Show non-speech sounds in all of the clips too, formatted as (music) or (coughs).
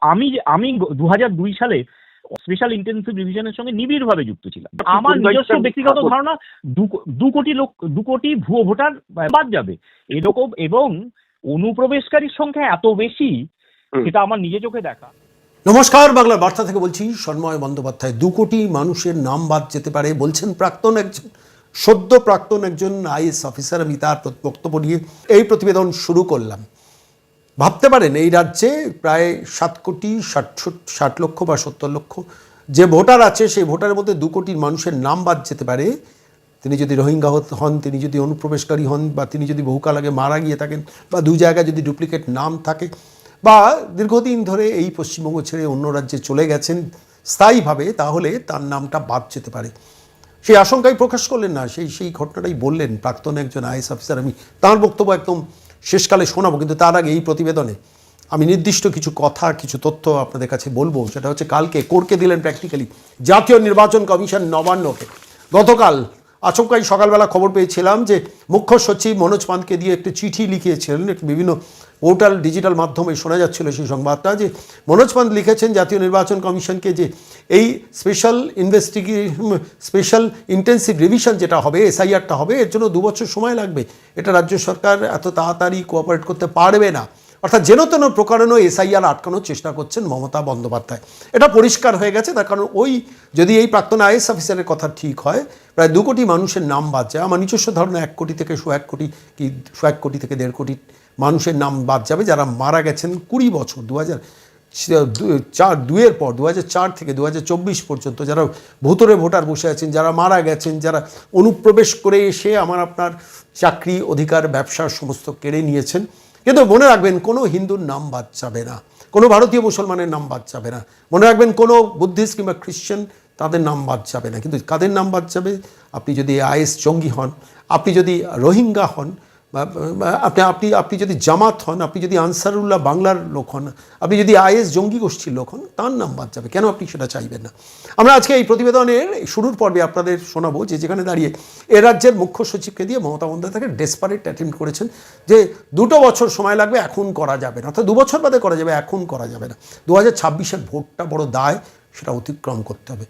আমি যে- আমি দু হাজার দুই সালে স্পেশাল ইন্টেন্সিভ রিভিশনের সঙ্গে নিবিড়ভাবে যুক্ত ছিলাম। আমার নিজস্ব ব্যক্তিগত ধারণা দু কোটি লোক দু কোটি ভুয়ো ভোটার বাদ যাবে। এরকম এবং অনুপ্রবেশকারীর সংখ্যা এত বেশি। সেটা আমার নিজে চোখে দেখা। নমস্কার বাংলা বার্তা থেকে বলছি সন্ময় বন্দ্যোপাধ্যায় দু কোটি মানুষের নাম বাদ যেতে পারে বলছেন প্রাক্তন একজন সদ্য প্রাক্তন একজন আইএস অফিসার আমি তার বক্তব্য নিয়ে এই প্রতিবেদন শুরু করলাম। ভাবতে পারেন এই রাজ্যে প্রায় সাত কোটি, ষাট ষাট লক্ষ বা সত্তর লক্ষ যে ভোটার আছে, সেই ভোটারের মধ্যে দু কোটি মানুষের নাম বাদ যেতে পারে। তিনি যদি রোহিঙ্গা হন, তিনি যদি অনুপ্রবেশকারী হন বা তিনি যদি বহুকাল আগে মারা গিয়ে থাকেন বা দু জায়গায় যদি ডুপ্লিকেট নাম থাকে বা দীর্ঘদিন ধরে এই পশ্চিমবঙ্গ ছেড়ে অন্য রাজ্যে চলে গেছেন স্থায়ীভাবে, তাহলে তার নামটা বাদ যেতে পারে। সেই আশঙ্কাই প্রকাশ করলেন না, সেই সেই ঘটনাটাই বললেন প্রাক্তন একজন আইএস অফিসার আমি তার বক্তব্য একদম শেষকালে শোনাবো, কিন্তু তার আগে এই প্রতিবেদনে আমি নির্দিষ্ট কিছু কথা, কিছু তথ্য আপনাদের কাছে বলব। সেটা হচ্ছে, কালকে করকে দিলেন প্র্যাকটিক্যালি জাতীয় নির্বাচন কমিশন নবান্নকে। গতকাল আচমকাই সকালবেলা খবর পেয়েছিলাম যে মুখ্য সচিব মনোজ পান্তকে দিয়ে একটি চিঠি লিখিয়েছিলেন বিভিন্ন পোর্টাল, ডিজিটাল মাধ্যমে শোনা যাচ্ছিল সেই সংবাদটা যে মনোজ পান্ত লিখেছেন, জাতীয় নির্বাচন কমিশনকে যে এই special investigate special intensive revision যেটা হবে এসআইআরটা হবে, এর জন্য দু বছর সময় লাগবে। এটা রাজ্য সরকার এত তাড়াতাড়ি কোঅপারেট করতে পারবে না। অর্থাৎ যেন তেন প্রকারণও এসআইআর আটকানোর চেষ্টা করছেন মমতা বন্দ্যোপাধ্যায়। এটা পরিষ্কার হয়ে গেছে, তার কারণ ওই যদি এই প্রাক্তন আইএস অফিসারের কথা ঠিক হয়, প্রায় দু কোটি মানুষের নাম বাদ যায়। আমার নিজস্ব ধারণা এক কোটি থেকে শো এক কোটি কি শো এক কোটি থেকে দেড় কোটি মানুষের নাম বাদ যাবে, যারা মারা গেছেন কুড়ি বছর, দু হাজার চার দুয়ের পর, দু চার থেকে দু পর্যন্ত যারা ভূতরে ভোটার বসে আছেন, যারা মারা গেছেন, যারা অনুপ্রবেশ করে এসে আমার আপনার চাকরি, অধিকার ব্যবসার সমস্ত কেড়ে নিয়েছেন। কিন্তু মনে রাখবেন, কোনো হিন্দুর নাম বাদ যাবে না, কোনো ভারতীয় মুসলমানের নাম বাদ যাবে না। মনে রাখবেন, কোনো বুদ্ধিস্ট কিংবা খ্রিশ্চান তাদের নাম বাদ যাবে না। কিন্তু কাদের নাম বাদ যাবে? আপনি যদি আইএস জঙ্গি হন, আপনি যদি রোহিঙ্গা হন আপনি আপনি আপনি যদি জামাত হন, আপনি যদি আনসারুল্লাহ বাংলার লোক হন, আপনি যদি আইএস জঙ্গি গোষ্ঠীর লোক হন, তার নাম বাদ যাবে। কেন আপনি সেটা চাইবেন না? আমরা আজকে এই প্রতিবেদনের শুরুর পর্বে আপনাদের শোনাবো যে, যেখানে দাঁড়িয়ে এ রাজ্যের মুখ্য সচিবকে দিয়ে মমতা বন্দ্যোপাধ্যায় ডেসপারেট অ্যাটেম্প করেছেন যে, দুটো বছর সময় লাগবে, এখন করা যাবে না। অর্থাৎ দু বছর বাদে করা যাবে, এখন করা যাবে না। দু হাজার ভোটটা বড় দায়, সেটা অতিক্রম করতে হবে।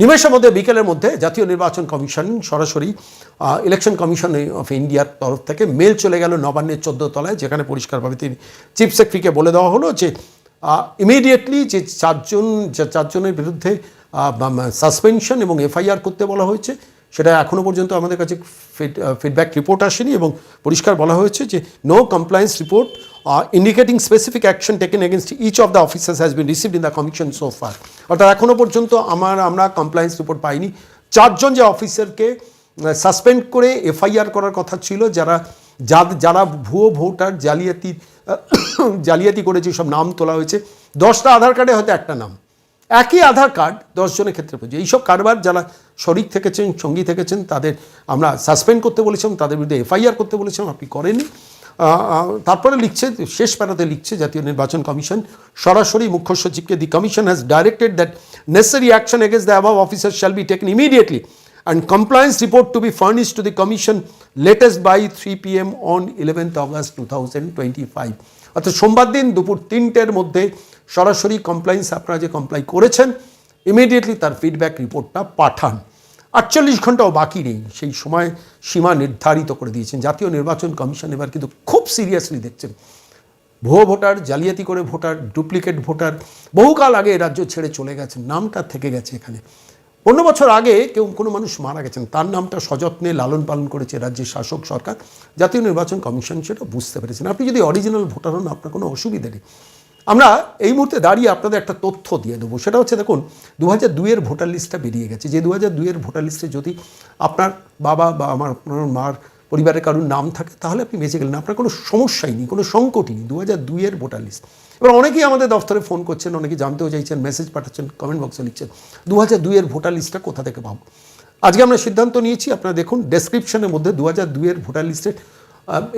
নিমেষের মধ্যে, বিকেলের মধ্যে জাতীয় নির্বাচন কমিশন সরাসরি ইলেকশন কমিশন অফ ইন্ডিয়ার তরফ থেকে মেল চলে গেল নবান্নের চোদ্দ তলায়, যেখানে পরিষ্কারভাবে তিনি চিফ সেক্রেটারিকে বলে দেওয়া হলো যে ইমিডিয়েটলি যে চারজন চারজনের বিরুদ্ধে সাসপেনশন এবং এফআইআর করতে বলা হয়েছে, সেটা এখনও পর্যন্ত আমাদের কাছে ফিডব্যাক রিপোর্ট আসেনি এবং পরিষ্কার বলা হয়েছে যে no compliance report indicating specific action taken against each of the officers has been received in the commission so far অর্থাৎ এখনও পর্যন্ত আমার আমরা কমপ্লায়েন্স রিপোর্ট পাইনি। চারজন যে অফিসারকে সাসপেন্ড করে এফআইআর করার কথা ছিল যারা যারা ভুয়ো ভোটার জালিয়াতি (coughs) জালিয়াতি করে যেসব নাম তোলা হয়েছে দশটা আধার কার্ডে হয়তো একটা নাম। একই আধার কার্ড দশজনের ক্ষেত্রে প্রযোজ্য এইসব কারবার যারা শরিক থেকেছেন সঙ্গী থেকেছেন তাদের আমরা সাসপেন্ড করতে বলেছিলাম তাদের বিরুদ্ধে এফআইআর করতে বলেছিলাম আপনি আহ, তারপরে লিখছে, শেষ প্যারাতে লিখছে জাতীয় নির্বাচন কমিশন। সরাসরি মুখ্য সচিবকে the commission has directed that necessary action against the above officer shall be taken immediately and and compliance report to be furnished to the commission latest by 3 pm on 11th August 2025 অর্থাৎ সোমবার দিন দুপুর তিনটের মধ্যে সরাসরি compliance আপনারা যে comply করেছেন ইমিডিয়েটলি তার ফিডব্যাক রিপোর্টটা পাঠান। আটচল্লিশ ঘন্টাও বাকি নেই। সেই সময় সীমা নির্ধারিত করে দিয়েছেন। জাতীয় নির্বাচন কমিশন এবার কিন্তু খুব সিরিয়াসলি দেখছেন। ভুয়ো ভোটার, জালিয়াতি করে ভোটার, ডুপ্লিকেট ভোটার, বহুকাল আগে রাজ্য ছেড়ে চলে গেছেন, নামটা থেকে গেছে এখানে। অন্য বছর আগে কেউ কোনো মানুষ মারা গেছেন, তার নামটা সযত্নে লালন পালন করেছে রাজ্যের শাসক সরকার। জাতীয় নির্বাচন কমিশন সেটা বুঝতে পেরেছেন। আপনি যদি অরিজিনাল ভোটার হন, আপনার কোনো অসুবিধা নেই। আমরা এই মুহূর্তে দাঁড়িয়ে আপনাদের একটা তথ্য দিয়ে দেবো। সেটা হচ্ছে, দেখুন দু হাজার দুইয়ের ভোটার লিস্টটা বেরিয়ে গেছে। যে দু হাজার দুইয়ের ভোটার লিস্টে যদি আপনার বাবা বা আমার, আপনার মার পরিবারের কারোর নাম থাকে, তাহলে আপনি বেঁচে গেলেন। আপনার কোনো সমস্যাই নেই, কোনো সংকটই নেই দু হাজার দুইয়ের ভোটার লিস্ট। এবার অনেকেই আমাদের দফতরে ফোন করছেন, অনেকে জানতেও চাইছেন, মেসেজ পাঠাচ্ছেন, কমেন্ট বক্সে লিখছেন দু হাজার দুইয়ের ভোটার লিস্টটা কোথা থেকে পাবো? আজকে আমরা সিদ্ধান্ত নিয়েছি, আপনারা দেখুন, ডেসক্রিপশনের মধ্যে দু হাজার দুইয়ের ভোটার লিস্টের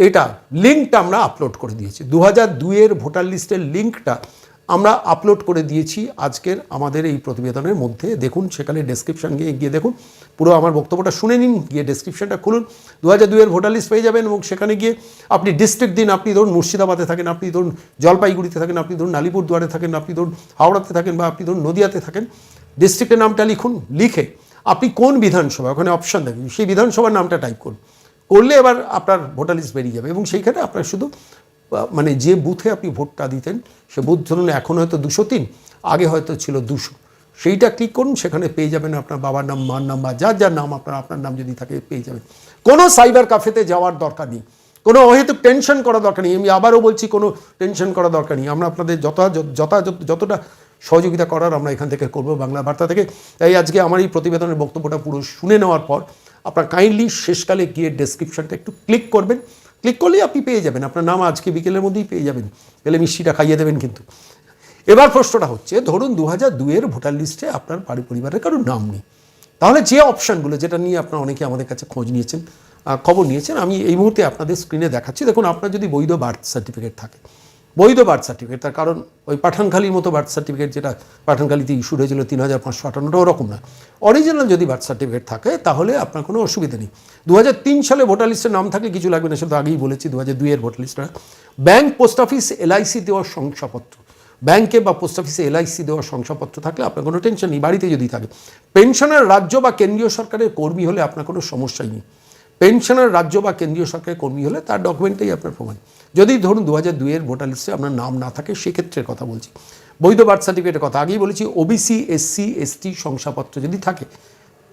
এটা লিঙ্কটা আমরা আপলোড করে দিয়েছি। দু হাজার দুইয়ের ভোটার লিস্টের লিঙ্কটা আমরা আপলোড করে দিয়েছি আজকের আমাদের এই প্রতিবেদনের মধ্যে। দেখুন, সেখানে ডেসক্রিপশন গিয়ে গিয়ে দেখুন। পুরো আমার বক্তব্যটা শুনে নিন, গিয়ে ডেসক্রিপশনটা খুলুন। দু হাজার দুইয়ের ভোটার লিস্ট পেয়ে যাবেন এবং সেখানে গিয়ে আপনি ডিস্ট্রিক্ট দিন, আপনি ধরুন মুর্শিদাবাদে থাকেন, আপনি ধরুন জলপাইগুড়িতে থাকেন, আপনি ধরুন আলিপুরদুয়ারে থাকেন, আপনি ধরুন হাওড়াতে থাকেন বা আপনি ধরুন নদিয়াতে থাকেন ডিস্ট্রিক্টের নামটা লিখুন, লিখে আপনি কোন বিধানসভা, ওখানে অপশান দেখবেন সেই বিধানসভার নামটা টাইপ করুন। করলে এবার আপনার ভোটার লিস্ট বেরিয়ে যাবে এবং সেইখানে আপনার শুধু মানে যে বুথে আপনি ভোটটা দিতেন, সে বুথ ধরুন এখন হয়তো দুশো তিন, আগে হয়তো ছিল দুশো। সেইটা ক্লিক করুন, সেখানে পেয়ে যাবেন আপনার বাবার নাম, মার নাম বা যার যার নাম আপনার আপনার নাম যদি থাকে পেয়ে যাবেন। কোনো সাইবার কাফেতে যাওয়ার দরকার নেই। কোনো অহেতুক টেনশন করা দরকার নেই। আমি আবারও বলছি, কোনো টেনশন করা দরকার নেই। আমরা আপনাদের যত যথা যতটা সহযোগিতা করার আমরা এখান থেকে করব বাংলা বার্তা থেকে। তাই আজকে আমার এই প্রতিবেদনের বক্তব্যটা পুরো শুনে নেওয়ার পর আপনার কাইন্ডলি শেষকালে গিয়ে ডেসক্রিপশনটা একটু ক্লিক করবেন। ক্লিক করলেই আপনি পেয়ে যাবেন। আপনার নাম আজকে বিকেলের মধ্যেই পেয়ে যাবেন। পেলে মিষ্টিটা খাইয়ে দেবেন কিন্তু। এবার প্রশ্নটা হচ্ছে, ধরুন দু হাজার দুইয়ের ভোটার লিস্টে আপনার বাড়ি পরিবারের কারোর নাম নেই। তাহলে যে অপশানগুলো যেটা নিয়ে আপনারা অনেকে আমাদের কাছে খোঁজ নিয়েছেন খবর নিয়েছেন, আমি এই মুহূর্তে আপনাদের স্ক্রিনে দেখাচ্ছি। দেখুন, আপনার যদি বৈধ বার্থ সার্টিফিকেট থাকে বৈধ বার্থ সার্টিফিকেট তার কারণ ওই পাঠানখালির মতো বার্থ সার্টিফিকেট যেটা পাঠানখালিতে ইস্যু হয়েছিল তিন হাজার পাঁচশো আটান্নটা ওরকম না। অরিজিনাল যদি বার্থ সার্টিফিকেট থাকে, তাহলে আপনার কোনো অসুবিধা নেই। দু হাজার তিন সালে ভোটার লিস্টের নাম থাকলে কিছু লাগবে না, সেটা আগেই বলেছি দু হাজার দুইয়ের ভোটার লিস্টটা ব্যাংক পোস্ট অফিস এলআইসি দেওয়ার শংসাপত্র। ব্যাংকে বা পোস্ট অফিসে এলআইসি দেওয়ার শংসাপত্র থাকলে আপনার কোনো টেনশন নেই, বাড়িতে যদি থাকে। পেনশনের রাজ্য বা কেন্দ্রীয় সরকারের কর্মী হলে আপনার কোনো সমস্যাই নেই। পেনশনের রাজ্য বা কেন্দ্রীয় সরকারের কর্মী হলে তার ডকুমেন্টেই আপনার প্রমাণ। যদি ধরুন দু হাজার দুইয়ের ভোটার লিস্টে আপনার নাম না থাকে, সেক্ষেত্রে কথা বলছি। বৈধ বার্থ সার্টিফিকেটের কথা আগেই বলেছি ওবিসি এসসি এসটি শংসাপত্র যদি থাকে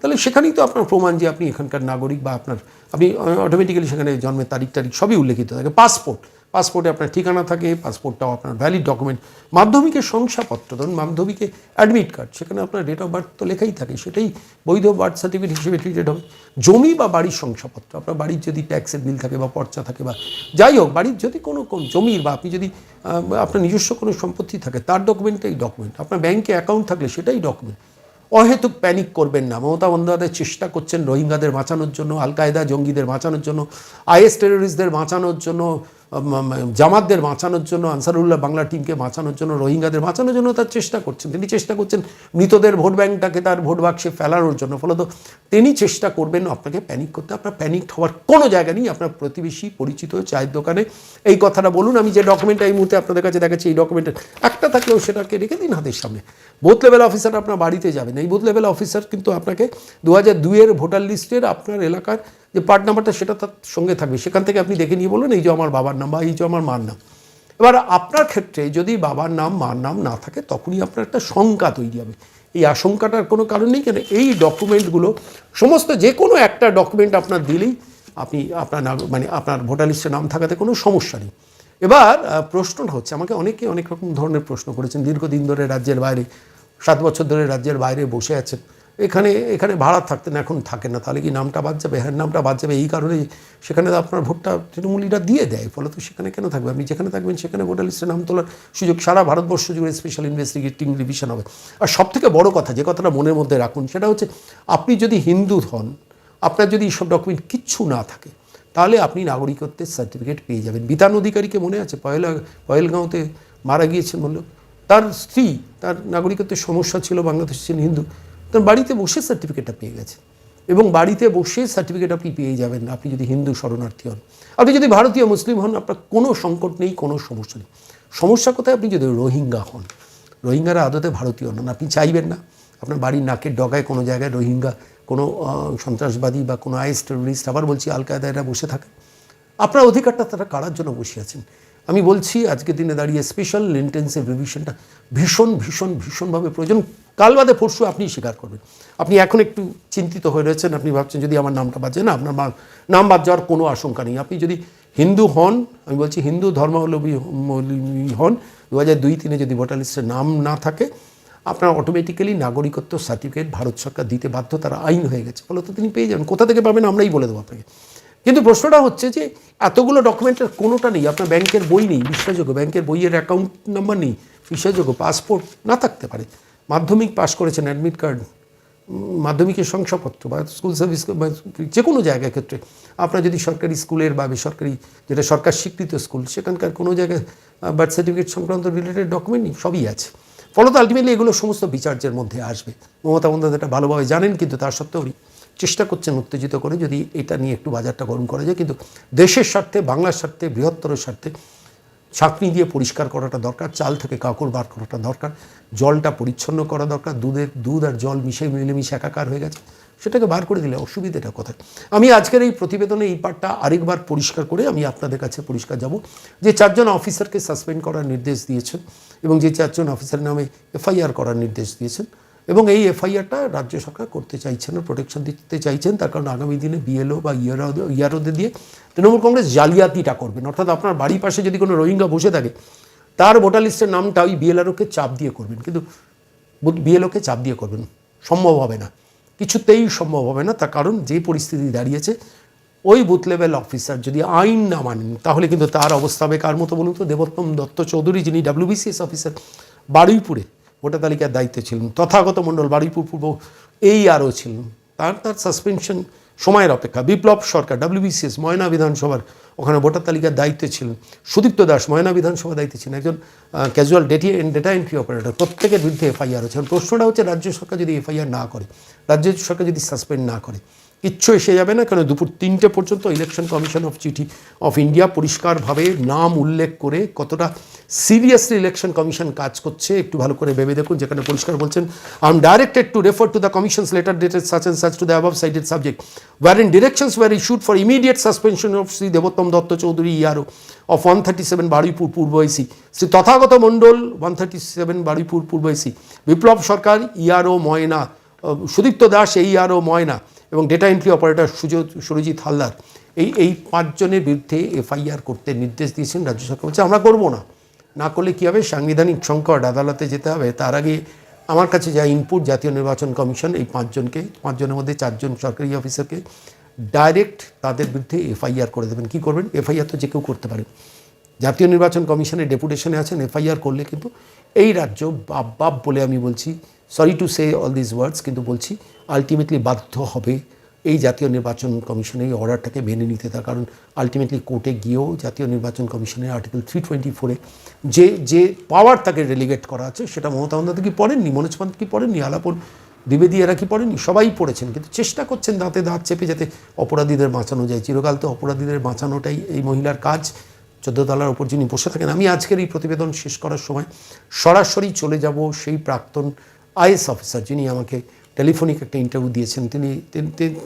তাহলে সেখানেই তো আপনার প্রমাণ যে আপনি এখানকার নাগরিক বা আপনার, আপনি অটোমেটিক্যালি সেখানে জন্মের তারিখ তারিখ সবই উল্লেখিত থাকে। পাসপোর্ট, পাসপোর্টে আপনার ঠিকানা থাকে, পাসপোর্টটাও আপনার ভ্যালিড ডকুমেন্ট মাধ্যমিকের শংসাপত্র, ধরুন মাধ্যমিকে অ্যাডমিট কার্ড সেখানে আপনার ডেট অফ বার্থ তো লেখাই থাকে, সেটাই বৈধ বার্থ সার্টিফিকেট হিসেবে ট্রিটেড হবে। জমি বা বাড়ির শংসাপত্র, আপনার বাড়ির যদি ট্যাক্সের বিল থাকে বা পর্চা থাকে বা যাই হোক, বাড়ির যদি কোনো জমির বা আপনি যদি আপনার নিজস্ব কোনো সম্পত্তি থাকে, তার ডকুমেন্টটাই ডকুমেন্ট আপনার ব্যাংকে অ্যাকাউন্ট থাকলে সেটাই ডকুমেন্ট অহেতুক প্যানিক করবেন না। মমতা বন্দ্যোপাধ্যায় চেষ্টা করছেন রোহিঙ্গাদের বাঁচানোর জন্য আল কায়দা জঙ্গিদের বাঁচানোর জন্য আইএস টেরোরিস্টদের বাঁচানোর জন্য জামাতদের বাঁচানোর জন্য, আনসারুল্লাহ বাংলা টিমকে বাঁচানোর জন্য, রোহিঙ্গাদের বাঁচানোর জন্য তার চেষ্টা করছেন। তিনি চেষ্টা করছেন মৃতদের ভোট ব্যাংকটাকে তার ভোট বাক্সে ফেলানোর জন্য। ফলত তিনি চেষ্টা করবেন আপনাকে প্যানিক করতে। আপনার প্যানিক হওয়ার কোনো জায়গা নেই। আপনার প্রতিবেশী পরিচিত চায়ের দোকানে। এই কথাটা বলুন। আমি যে ডকুমেন্টটা এই মুহূর্তে আপনাদের কাছে দেখাচ্ছি, এই ডকুমেন্টের একটা থাকলেও সেটাকে রেখে দিন হাতের সামনে। বুথ লেভেল অফিসার আপনার বাড়িতে যাবেন। এই বুথ লেভেল অফিসার কিন্তু আপনাকে দু হাজার দুইয়ের ভোটার লিস্টের আপনার এলাকার যে পার্ট নাম্বারটা সেটা তার সঙ্গে থাকবে। সেখান থেকে আপনি দেখে নিয়ে বলুন, এই যে আমার বাবার নাম বা এই যে আমার মার নাম। এবার আপনার ক্ষেত্রে যদি বাবার নাম, মার নাম না থাকে, তখনই আপনার একটা শঙ্কা তৈরি হবে। এই আশঙ্কাটার কোনো কারণ নেই কেন? এই ডকুমেন্টগুলো সমস্ত যে কোনো একটা ডকুমেন্ট আপনার দিলেই আপনি আপনার নাগ- মানে আপনার ভোটার লিস্টে নাম থাকাতে কোনো সমস্যা নেই। এবার প্রশ্নটা হচ্ছে, আমাকে অনেকে অনেক রকম ধরনের প্রশ্ন করেছেন। দীর্ঘদিন ধরে রাজ্যের বাইরে, সাত বছর ধরে রাজ্যের বাইরে বসে আছেন। এখানে এখানে ভাড়া থাকতেন, এখন থাকেন না। তাহলে কি নামটা বাদ যাবে? হ্যাঁ নামটা বাদ যাবে। এই কারণে সেখানে আপনার ভোটটা তৃণমূলীরা দিয়ে দেয় ফলে তো সেখানে কেন থাকবে? আপনি যেখানে থাকবেন, সেখানে ভোটার লিস্টে নাম তোলার সুযোগ, সারা ভারতবর্ষ জুড়ে স্পেশাল ইনভেস্টিগেটিং ডিভিশন হবে। আর সব থেকে বড় কথা, যে কথাটা মনের মধ্যে রাখুন, সেটা হচ্ছে আপনি যদি হিন্দু হন, আপনার যদি এইসব ডকুমেন্ট কিচ্ছু না থাকে, তাহলে আপনি নাগরিকত্বের সার্টিফিকেট পেয়ে যাবেন। বিতান অধিকারীকে মনে আছে? পয়লা, পয়েলগাঁওতে মারা গিয়েছেন বলল। তার স্ত্রী, তার নাগরিকত্বের সমস্যা ছিল, বাংলাদেশ ছিলেন হিন্দু। তার বাড়িতে বসে সার্টিফিকেটটা পেয়ে গেছে এবং বাড়িতে বসে সার্টিফিকেট আপনি পেয়ে যাবেন আপনি যদি হিন্দু শরণার্থী হন। আপনি যদি ভারতীয় মুসলিম হন, আপনার কোনো সংকট নেই, কোনো সমস্যা নেই। সমস্যা কোথায়? আপনি যদি রোহিঙ্গা হন, রোহিঙ্গারা আদতে ভারতীয় নন, আপনি চাইবেন না। আপনার বাড়ির নাকের ডগায় কোনো জায়গায় রোহিঙ্গা, কোনো সন্ত্রাসবাদী বা কোনো আইএস টেরোরিস্ট, আবার বলছি আল কায়দারা বসে থাকে। আপনার অধিকারটা তারা কারার জন্য বসে আছেন। আমি বলছি, আজকের দিনে দাঁড়িয়ে স্পেশাল ইন্টেন্সিভ রিভিশনটা ভীষণ ভীষণ, ভীষণভাবে প্রয়োজন। কাল বাদে পরশু আপনি স্বীকার করবেন। আপনি এখন একটু চিন্তিত হয়ে রয়েছেন, আপনি ভাবছেন যদি আমার নামটা বাজে, না, আপনার নাম বাদ যাওয়ার কোনো আশঙ্কা নেই। আপনি যদি হিন্দু হন, আমি বলছি হিন্দু ধর্মাবলম্বী হন দু হাজার দুই তিনে যদি ভোটার লিস্টে নাম না থাকে, আপনার অটোমেটিক্যালি নাগরিকত্ব সার্টিফিকেট ভারত সরকার দিতে বাধ্য, তারা আইন হয়ে গেছে। ফলত তিনি পেয়ে যাবেন। কোথা থেকে পাবেন আমরাই বলে দেবো আপনাকে। কিন্তু প্রশ্নটা হচ্ছে যে এতগুলো ডকুমেন্টের কোনোটা নেই, আপনার ব্যাংকের বই নেই, বিশ্বাসযোগ্য, ব্যাংকের বইয়ের অ্যাকাউন্ট নাম্বার নেই, বিশ্বাসযোগ্য পাসপোর্ট না থাকতে পারে। মাধ্যমিক পাস করেছেন অ্যাডমিট কার্ড মাধ্যমিকের শংসাপত্র বা স্কুল সার্ভিস যে কোনো জায়গার ক্ষেত্রে। আপনার যদি সরকারি স্কুলের বা বেসরকারি যেটা সরকার স্বীকৃত স্কুল, সেখানকার কোনো জায়গায় বার্থ সার্টিফিকেট সংক্রান্ত রিলেটেড ডকুমেন্ট নেই, সবই আছে। ফলত আলটিমেটলি এগুলো সমস্ত বিচার্যের মধ্যে আসবে। মমতা বন্দ্যোপাধ্যায় এটা ভালোভাবে জানেন, কিন্তু তার সত্ত্বেও চেষ্টা করছেন উত্তেজিত করে যদি এটা নিয়ে একটু বাজারটা গরম করা যায়। কিন্তু দেশের স্বার্থে, বাংলার স্বার্থে, বৃহত্তর স্বার্থে ছাঁকনি দিয়ে পরিষ্কার করাটা দরকার, চাল থেকে কাকড় বার করাটা দরকার, জলটা পরিচ্ছন্ন করা দরকার, দুধের, দুধ আর জল মিশে, মিলেমিশে একাকার হয়ে গেছে, সেটাকে বার করে দিলে অসুবিধাটা কোথায়? আমি আজকের এই প্রতিবেদনে এই পার্টটা আরেকবার পরিষ্কার করে আমি আপনাদের কাছে পরিষ্কার যাব। যে চারজন অফিসারকে সাসপেন্ড করার নির্দেশ দিয়েছেন এবং যে চারজন অফিসার নামে এফআইআর করার নির্দেশ দিয়েছেন এবং এই এফআইআরটা রাজ্য সরকার করতে চাইছেন না প্রোটেকশন দিতে চাইছেন। তার কারণ আগামী দিনে বিএলও বা ইয়ারও ইয়ারোদের দিয়ে তৃণমূল কংগ্রেস জালিয়াতিটা করবেন। অর্থাৎ আপনার বাড়ির পাশে যদি কোনো রোহিঙ্গা বসে থাকে, তার ভোটার লিস্টের নামটা ওই বিএলআরওকে চাপ দিয়ে করবেন। কিন্তু বিএলওকে চাপ দিয়ে করবেন। সম্ভব হবে না। কিছুতেই সম্ভব হবে না। তার কারণ যে পরিস্থিতি দাঁড়িয়েছে, ওই বুথ লেভেল অফিসার যদি আইন না মানেন, তাহলে কিন্তু তার অবস্থা হবে কার মতো। বলুন তো দেবোত্তম দত্ত চৌধুরী যিনি ডাব্লিউবিসিএস অফিসার বারুইপুরে ভোটার তালিকার দায়িত্বে ছিলেন, তথাগত মণ্ডল বারুইপুর পূর্ব এই আরও ছিলেন। তার তার সাসপেনশন সময়ের অপেক্ষা। বিপ্লব সরকার ডাব্লিউবিসিএস ময়না বিধানসভার ওখানে ভোটার তালিকার দায়িত্বে ছিলেন। সুদীপ্ত দাস, ময়না বিধানসভার দায়িত্বে ছিলেন। একজন ক্যাজুয়াল ডেটি ডেটা এন্ট্রি অপারেটর প্রত্যেকের বিরুদ্ধে এফআইআর এখন প্রশ্নটা হচ্ছে, রাজ্য সরকার যদি এফআইআর না করে, রাজ্য সরকার যদি সাসপেন্ড না করে কিচ্ছু এসে যাবে না কারণ দুপুর তিনটে পর্যন্ত ইলেকশন কমিশন অফ চিঠি অফ ইন্ডিয়া পরিষ্কারভাবে নাম উল্লেখ করে কতটা সিরিয়াসলি ইলেকশন কমিশন কাজ করছে, একটু ভালো করে ভেবে দেখুন। যেখানে পরিষ্কার বলছেন I am directed to refer to the commissions letter dated such and such to the above sided subject were in directions were issued for immediate suspension of Shri Debottam Dutta Chowdhury ERO of one thirty seven Baruipur Purba AC Shri Tathagata Mondal one thirty seven Baruipur Purba AC Biplab Sarkar ERO Moyna Sudipta Das AERO Moyna এবং data entry operator সুযোগ, সুরজিৎ হালদার, এই এই পাঁচজনের বিরুদ্ধে FIR করতে নির্দেশ দিয়েছেন রাজ্য সরকার। বলছে, আমরা করব না। না করলে কী হবে? সাংবিধানিক সংকট আদালতে যেতে হবে। তার আগে আমার কাছে যা ইনপুট জাতীয় নির্বাচন কমিশন এই পাঁচজনকে, পাঁচজনের মধ্যে চারজন সরকারি অফিসারকে ডাইরেক্ট তাদের বিরুদ্ধে এফআইআর করে দেবেন। কী করবেন? এফআইআর তো যে কেউ করতে পারে। জাতীয় নির্বাচন কমিশনের ডেপুটেশনে আছেন, এফআইআর করলে কিন্তু এই রাজ্য বাপ বাপ বলে আমি বলছি sorry to say all this words কিন্তু বলছি আলটিমেটলি বাধ্য হবে এই জাতীয় নির্বাচন কমিশনের এই অর্ডারটাকে মেনে নিতে, তার কারণ আলটিমেটলি কোর্টে গিয়েও জাতীয় নির্বাচন কমিশনের আর্টিকেল থ্রি টোয়েন্টি ফোরে যে যে পাওয়ার তাকে রেলিগেট করা আছে, সেটা মমতা বন্দ্যোপাধ্যায় কি পড়েননি, মনোজ পান্ত কি পড়েননি, আলাপন দ্বিবেদী এরা কি পড়েনি সবাই পড়েছেন, কিন্তু চেষ্টা করছেন দাঁতে দাঁত চেপে যাতে অপরাধীদের বাঁচানো যায়। চিরকাল তো অপরাধীদের বাঁচানোটাই এই মহিলার কাজ। চোদ্দ তলার ওপর যিনি বসে থাকেন, আমি আজকের এই প্রতিবেদন শেষ করার সময় সরাসরি চলে যাব সেই প্রাক্তন আইএস অফিসার যিনি আমাকে টেলিফোনিক একটা ইন্টারভিউ দিয়েছেন, তিনি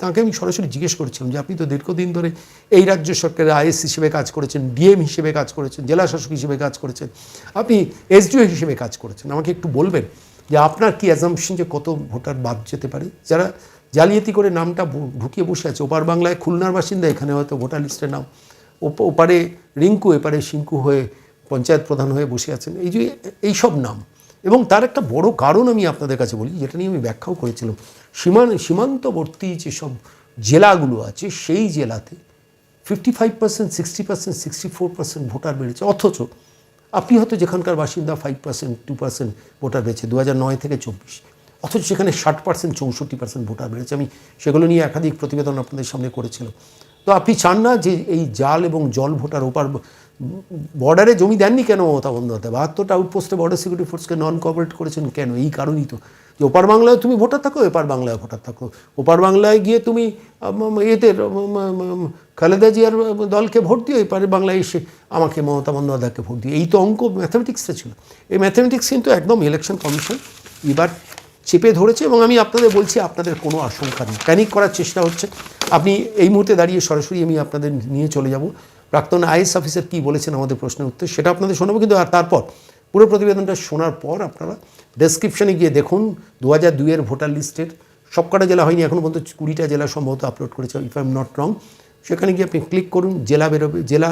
তাকে আমি সরাসরি জিজ্ঞেস করেছিলাম যে আপনি তো দীর্ঘদিন ধরে এই রাজ্য সরকারের আইএস হিসেবে কাজ করেছেন, ডিএম হিসেবে কাজ করেছেন, জেলা শাসক হিসেবে কাজ করেছেন, আপনি এসডিও হিসেবে কাজ করেছেন। আমাকে একটু বলবেন যে আপনার কি অ্যাজাম্পশন যে কত ভোটার বাদ যেতে পারে? যারা জালিয়াতি করে নামটা ঢুকিয়ে বসে আছে, ওপার বাংলায় খুলনার বাসিন্দা এখানে হয়তো ভোটার লিস্টের নাম, ওপ- ওপারে রিঙ্কু, এপারে শিঙ্কু হয়ে পঞ্চায়েত প্রধান হয়ে বসে আছেন, এই যে, এই সব নাম। এবং তার একটা বড় কারণ আমি আপনাদের কাছে বলি, যেটা নিয়ে আমি ব্যাখ্যাও করেছিলাম। সীমান, সীমান্তবর্তী যেসব জেলাগুলো আছে, সেই জেলাতে fifty five percent sixty percent sixty four percent voter বেড়েছে। অথচ আপনি হয়তো যেখানকার বাসিন্দা five percent two percent voter বেড়েছে দু হাজার নয় থেকে চব্বিশ। অথচ সেখানে ষাট পার্সেন্ট চৌষট্টি পার্সেন্ট ভোটার বেড়েছে। আমি সেগুলো নিয়ে একাধিক প্রতিবেদন আপনাদের সামনে করেছিলাম। তো আপনি চান না যে এই জাল এবং জল ভোটার ওপার বর্ডারে জমি দেননি কেন মমতা বন্দ্যোপাধ্যায়? বাহাত্তরটা আউটপোস্টে বর্ডার সিকিউরিটি ফোর্সকে নন কোঅপারেট করেছেন কেন? এই কারণেই তো। যে ওপার বাংলায় তুমি ভোটার থাকো এপার বাংলায় ভোটার থাকো। ওপার বাংলায় গিয়ে তুমি উম, খালেদা জিয়ার দলকে ভোট দিও এপারে বাংলায় এসে আমাকে মমতা বন্দ্যোপাধ্যায়কে ভোট দিও। এই তো অঙ্ক ম্যাথামেটিক্সটা ছিল। এই ম্যাথামেটিক্স কিন্তু একদম ইলেকশন কমিশন এবার চেপে ধরেছে এবং আমি আপনাদের বলছি, আপনাদের কোনো আশঙ্কা নেই। প্যানিক করার চেষ্টা হচ্ছে। আপনি এই মুহূর্তে দাঁড়িয়ে সরাসরি আমি আপনাদের নিয়ে চলে যাব। প্রাক্তন আইএস অফিসার কী বলেছেন আমাদের প্রশ্নের উত্তর, সেটা আপনাদের শোনাবো। কিন্তু আর তারপর, পুরো প্রতিবেদনটা শোনার পর আপনারা ডেসক্রিপশনে গিয়ে দেখুন, দু হাজার দুইয়ের ভোটার লিস্টের সবকটা জেলা হয়নি এখনও পর্যন্ত কুড়িটা জেলা সম্ভবত আপলোড করেছে if I am not wrong সেখানে গিয়ে আপনি ক্লিক করুন, জেলা বেরোবে, জেলা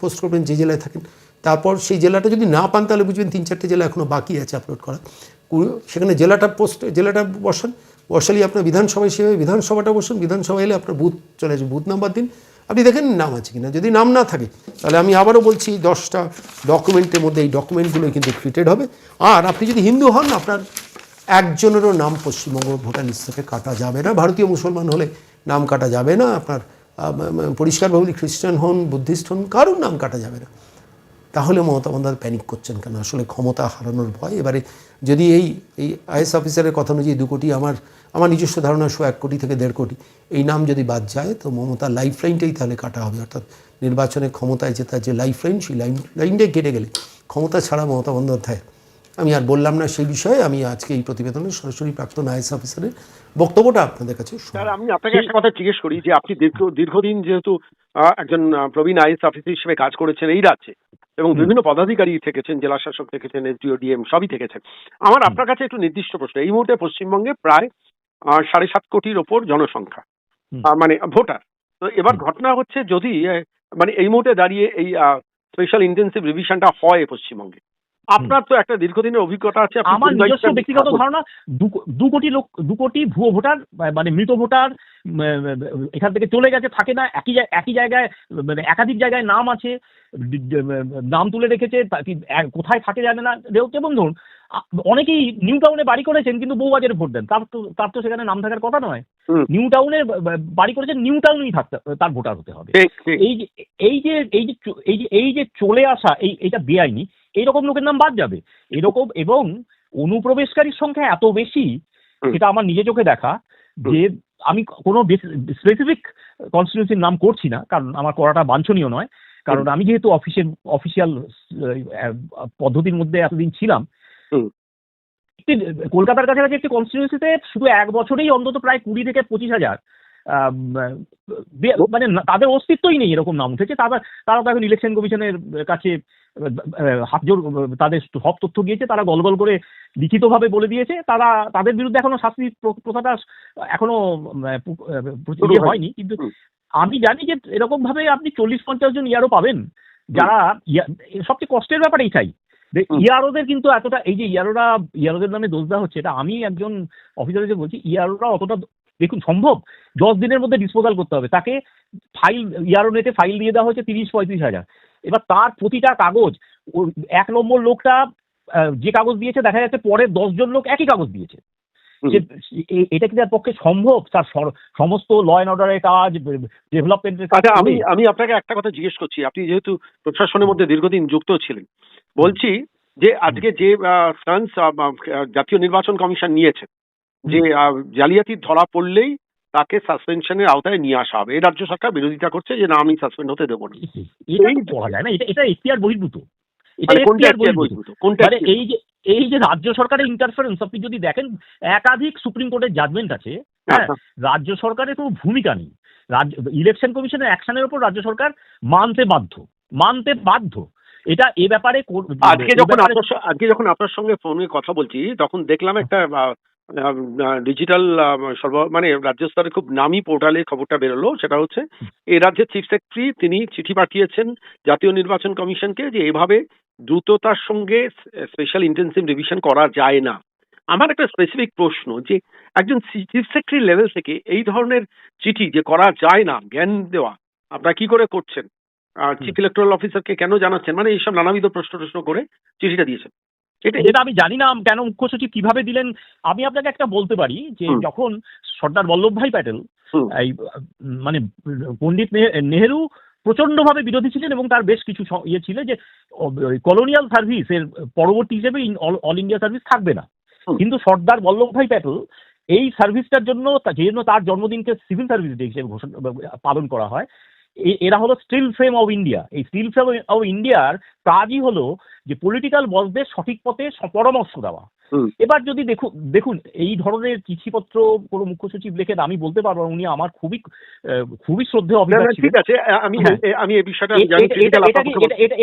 পোস্ট করবেন, যে জেলায় থাকেন। তারপর সেই জেলাটা যদি না পান, তাহলে বুঝবেন তিন চারটে জেলা এখনও বাকি আছে আপলোড করা সেখানে জেলাটা পোস্ট, জেলাটা বসান। বসালি আপনার বিধানসভা হিসেবে বিধানসভাটা বসুন। বিধানসভা এলে আপনার বুথ চলে আসবে। বুথ নাম্বার দিন। আপনি দেখেন নাম আছে কিনা। যদি নাম না থাকে, তাহলে আমি আবারও বলছি দশটা ডকুমেন্টের মধ্যে এই ডকুমেন্টগুলো কিন্তু ট্রিটেড হবে। আর আপনি যদি হিন্দু হন, আপনার একজনেরও নাম পশ্চিমবঙ্গ ভোটার লিস্ট থেকে কাটা যাবে না। ভারতীয় মুসলমান হলে নাম কাটা যাবে না। আপনার পরিষ্কারভাবে খ্রিস্টান হন, বুদ্ধিস্ট হন, কারোর নাম কাটা যাবে না। তাহলে মমতা বন্দ্যোপাধ্যায় প্যানিক করছেন কেন? আসলে ক্ষমতা হারানোর ভয়? এবারে যদি এই এই আইএস অফিসারের কথা অনুযায়ী দু কোটি আমার আমার নিজস্ব ধারণা শো এক কোটি থেকে দেড় কোটি, এই নাম যদি বাদ যায়, তো মমতার লাইফ লাইনটাই তাহলে কাটা হবে। অর্থাৎ নির্বাচনে ক্ষমতায় জেতার যে লাইফ লাইন সেই লাইন লাইনটাই কেটে গেলে ক্ষমতা ছাড়া মমতা বন্দ্যোপাধ্যায়। আমি আর বললাম না সেই বিষয়ে, আমি আজকে এই প্রতিবেদনে সরাসরি প্রাক্তন আইএস অফিসারের বক্তব্যটা আপনাদের কাছে স্যার, আমি আপনাকে একটা কথা জিজ্ঞেস করি যে আপনি দীর্ঘ, দীর্ঘদিন যেহেতু একজন প্রবীণ আইএস অফিসার হিসেবে কাজ করেছেন এই রাজ্যে এবং বিভিন্ন পদাধিকারী থেকেছেন জেলা শাসক থেকেছেন এসডিও ডিএম সবই থেকেছেন। আমার আপনার কাছে একটু নির্দিষ্ট প্রশ্ন এই মুহূর্তে পশ্চিমবঙ্গে প্রায় সাড়ে সাত কোটির ওপর জনসংখ্যা মানে ভোটার। তো এবার ঘটনা হচ্ছে যদি মানে এই মুহূর্তে দাঁড়িয়ে এই স্পেশাল ইন্টেন্সিভ রিভিশনটা হয় পশ্চিমবঙ্গে আপনার তো একটা দীর্ঘদিনের অভিজ্ঞতা আছে আমার নিজস্ব ব্যক্তিগত ধারণা দু- কোটি লোক দু কোটি ভুয়ো ভোটার মানে মৃত ভোটার এখান থেকে চলে গেছে থাকে না একই একই জায়গায় মানে একাধিক জায়গায় নাম আছে নাম তুলে রেখেছে কোথায় থাকে জানে না যেমন ধরুন অনেকেই নিউ টাউনে বাড়ি করেছেন কিন্তু বউবাজারে ভোট দেন তার তো তার তো সেখানে নাম থাকার কথা নয়। নিউ টাউনে বাড়ি করেছেন নিউ টাউনেই থাকতে তার ভোটার হতে হবে। এই যে এই যে এই যে এই যে চলে আসা এই এটা বেআইনি এইরকম লোকের নাম বাদ যাবে। এরকম এবং অনুপ্রবেশকারীর সংখ্যা এত বেশি সেটা আমার নিজে চোখে দেখা যে আমি কোনো স্পেসিফিক কনস্টিটিউন্সির নাম করছি না কারণ আমার করাটা বাঞ্ছনীয় নয়। কারণ আমি যেহেতু অফিসের অফিসিয়াল পদ্ধতির মধ্যে এতদিন ছিলাম। কলকাতার কাছাকাছি একটি কনস্টিটিউন্সিতে শুধু এক বছরেই অন্তত প্রায় কুড়ি থেকে পঁচিশ হাজার মানে তাদের অস্তিত্বই নেই এরকম নাম উঠেছে। তারা তারা তো এখন ইলেকশন কমিশনের কাছে আহ, হাত জোর তাদের সব তথ্য গিয়েছে তারা গল গল করে লিখিতভাবে বলে দিয়েছে। তারা তাদের বিরুদ্ধে এখনও শাস্তি প্রথাটা এখনও শুরু ইয়ে হয়নি। কিন্তু আমি জানি যে এরকম ভাবে আপনি চল্লিশ পঞ্চাশ জন ইয়ারও পাবেন। যারা ইয়া- সবচেয়ে কষ্টের ব্যাপার এইটাই। যে ইয়ারোদের কিন্তু এতটা এই যে ইয়ারোরা ইয়ারোদের নামে দোষ দেওয়া হচ্ছে এটা আমি একজন অফিসার হিসেবে বলছি ইয়ারোরা অতটা দেখুন সম্ভব? দশ দিনের মধ্যে ডিসপোজাল করতে হবে। তাকে ফাইল ইয়ারো নেটে ফাইল দিয়ে দেওয়া হয়েছে তিরিশ পঁয়ত্রিশ হাজার। এবার তার প্রতিটা কাগজ এক নম্বর লোকটা যে কাগজ দিয়েছে দেখা যাচ্ছে পরে দশজন লোক একই কাগজ দিয়েছে। এটা কি তার পক্ষে সম্ভব? তার সমস্ত ল অ্যান্ড অর্ডারের কাজ ডেভেলপমেন্টের কাজ আচ্ছা আমি আমি আপনাকে একটা কথা জিজ্ঞেস করছি। আপনি যেহেতু প্রশাসনের মধ্যে দীর্ঘদিন যুক্ত ছিলেন বলছি যে আজকে যে ফ্রান্স জাতীয় নির্বাচন কমিশন নিয়েছে যে জালিয়াতি ধরা পড়লেই তাকে সাসপেনশনের আওতায় নিয়ে আসা হবে। এই রাজ্য সরকার বিরোধিতা করছে যে না আমি সাসপেন্ড হতে দেবো না। এটা এখতিয়ার বহির্ভূত। মানে মানে? এই যে এই যে রাজ্য সরকারের ইন্টারফারেন্স আপনি যদি দেখেন একাধিক সুপ্রিম কোর্টের জাজমেন্ট আছে হ্যাঁ? হ্যাঁ, রাজ্য সরকারের কোনো ভূমিকা নেই। রাজ্য ইলেকশন কমিশনের অ্যাকশনের উপর রাজ্য সরকার মানতে বাধ্য। মানতে বাধ্য। এটা এ ব্যাপারে আজকে যখন আজকে যখন আপনার সঙ্গে ফোনে কথা বলছি তখন দেখলাম একটা ডিজিটাল সর্ব মানে রাজ্য স্তরে খুব নামি পোর্টালে খবরটা বেরোলো সেটা হচ্ছে এই রাজ্যের চিফ সেক্রেটারি তিনি চিঠি পাঠিয়েছেন জাতীয় নির্বাচন কমিশনকে যে এভাবে দ্রুততার সঙ্গে স্পেশাল ইন্টেন্সিভ রিভিশন করা যায় না। আমার একটা স্পেসিফিক প্রশ্ন যে একজন চিফ সেক্রেটারি লেভেল থেকে এই ধরনের চিঠি যে করা যায় না জ্ঞান দেওয়া আপনারা কি করে করছেন? চিফ ইলেকট্রাল অফিসারকে কেন জানাচ্ছেন? মানে এইসব নানাবিধ প্রশ্ন প্রশ্ন করে চিঠিটা দিয়েছেন। এটা এটা আমি জানি না কেন মুখ্য সচিব কীভাবে দিলেন। আমি আপনাকে একটা বলতে পারি যে যখন সর্দার বল্লভ ভাই প্যাটেল এই মানে পণ্ডিত নেহেরু প্রচন্ডভাবে বিরোধী ছিলেন এবং তার বেশ কিছু ইয়ে ছিল যে কলোনিয়াল সার্ভিস এর পরবর্তী হিসেবে অল ইন্ডিয়া সার্ভিস থাকবে না। কিন্তু সর্দার বল্লভ ভাই প্যাটেল এই সার্ভিসটার জন্য যে জন্য তার জন্মদিনকে সিভিল সার্ভিস ডে হিসেবে ঘোষণা পালন করা হয় এরা হলো স্টিল ফ্রেম অফ ইন্ডিয়া এই স্টিল ফ্রেম অফ ইন্ডিয়ার কাজই হলো যে পলিটিক্যাল বসদের সঠিক পথে পরামর্শ দেওয়া। এবার যদি দেখুন দেখুন এই ধরনের চিঠিপত্র কোনো মুখ্য সচিব লেখেন আমি বলতে পারব উনি আমার খুবই খুবই শ্রদ্ধেয় ঠিক আছে আমি হ্যাঁ। আমি এই বিষয়টা জানি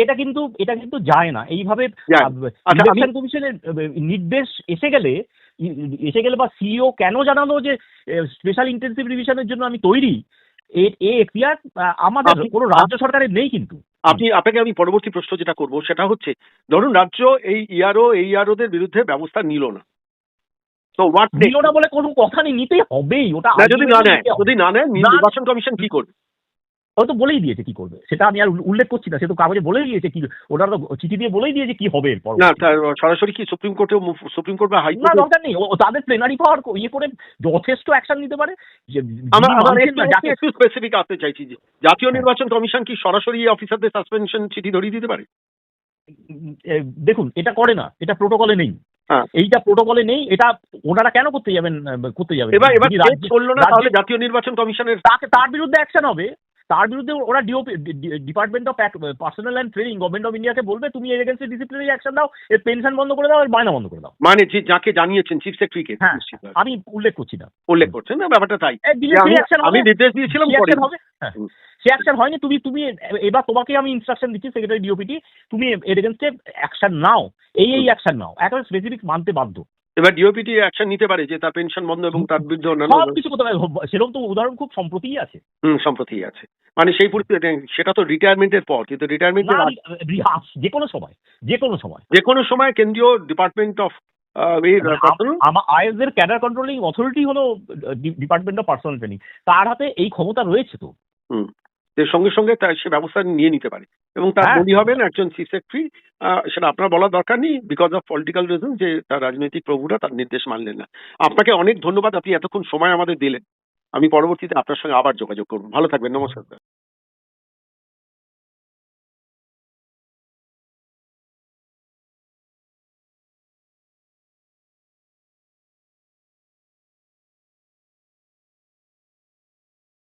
এটা- কিন্তু এটা কিন্তু যায় না। এইভাবে। আচ্ছা, ইলেকশন কমিশনের নির্দেশ এসে গেলে এসে গেলে বা সিইও কেন জানালো যে স্পেশাল ইন্টেন্সিভ রিভিশনের জন্য আমি তৈরি? এ- এ এখতিয়ার আমাদের কোনো রাজ্য সরকারের নেই কিন্তু। আপনি আপনাকে আমি পরবর্তী প্রশ্ন যেটা করব সেটা হচ্ছে ধরুন রাজ্য এই ইয়ারও এই ইয়ারোদের বিরুদ্ধে ব্যবস্থা নিল না। তো হোয়াট নিল না বলে কোনো কথা নেই নিতে হবেই ওটা যদি না নেয় যদি না নেয় নির্বাচন কমিশন কি করবে? হয়তো বলেই দিয়েছে কি করবে। সেটা আমি আর উল্লেখ করছি না সে তো কাগজে বলেই দিয়েছে কি ওটা তো চিঠি দিয়ে বলেই দিয়েছে কি হবে এরপর। না সরাসরি কি সুপ্রিম কোর্টে সুপ্রিম কোর্ট বা না দরকার নেই ও- ও তাদের প্লেনারি পাওয়ার ইয়ে করে যথেষ্ট অ্যাকশন নিতে পারে। আমার একটু স্পেসিফিক আসতে চাইছি যে জাতীয় নির্বাচন কমিশন কি সরাসরি অফিসারদের সাসপেনশন চিঠি ধরিয়ে দিতে পারে? দেখুন এটা করে না এটা প্রোটোকলে নেই। হ্যাঁ। এইটা প্রোটোকলে নেই এটা ওনারা কেন করতে যাবেন করতে যাবেন? এবার এবার করল না তাহলে জাতীয় নির্বাচন কমিশনের তার বিরুদ্ধে অ্যাকশন হবে। তার বিরুদ্ধে ওরা DOP department of personnel and training government of ইন্ডিয়াকে বলবে তুমি এর এগেন্সে ডিসিপ্লিনারি অ্যাকশন দাও এর পেনশন বন্ধ করে দাও এর বায়না বন্ধ করে দাও। মানে যে যাকে জানিয়েছেন চিফ সেক্রেটারিকে হ্যাঁ আমি উল্লেখ করছি না। উল্লেখ করছেন না ব্যাপারটা তাই। আমি-। নির্দেশ দিয়েছিলাম হ্যাঁ সে অ্যাকশন হয়নি তুমি তুমি এবার তোমাকে আমি ইনস্ট্রাকশন দিচ্ছি সেক্রেটারি ডিওপিটি তুমি এর এগেন্সে অ্যাকশন নাও এই এই অ্যাকশন নাও। একেবারে স্পেসিফিক মানতে বাধ্য। এবার ডিওপিটি অ্যাকশন নিতে পারে যে তার পেনশন বন্ধ এবং তার বিরুদ্ধে অন্যান্য সব কিছু করতে পারে। সেরকম তো উদাহরণ খুব সম্প্রতিই আছে। হুম, সম্প্রতি আছে। মানে সেই পরিস্থিতি সেটা তো রিটায়ারমেন্টের পর কিন্তু রিটায়ারমেন্টের যে কোনো সময় যে কোনো সময়। যে কোনো সময় কেন্দ্রীয় ডিপার্টমেন্ট অফ আমার আইএস এর ক্যাডার কন্ট্রোলিং অথরিটি হলো ডিপার্টমেন্ট অফ পার্সোনাল ট্রেনিং তার হাতে এই ক্ষমতা রয়েছে তো। এর সঙ্গে সঙ্গে তার সে ব্যবস্থা নিয়ে নিতে পারে। এবং তার মনে বলি হবেন একজন চিফ সেক্রেটারি সেটা আপনার বলার দরকার নেই বিকজ অফ পলিটিক্যাল রিজন যে তার রাজনৈতিক প্রভুরা তার নির্দেশ মানলেন না। আপনাকে অনেক ধন্যবাদ আপনি এতক্ষণ সময় আমাদের দিলেন। আমি পরবর্তীতে আপনার সঙ্গে আবার যোগাযোগ করব। ভালো থাকবেন নমস্কার স্যার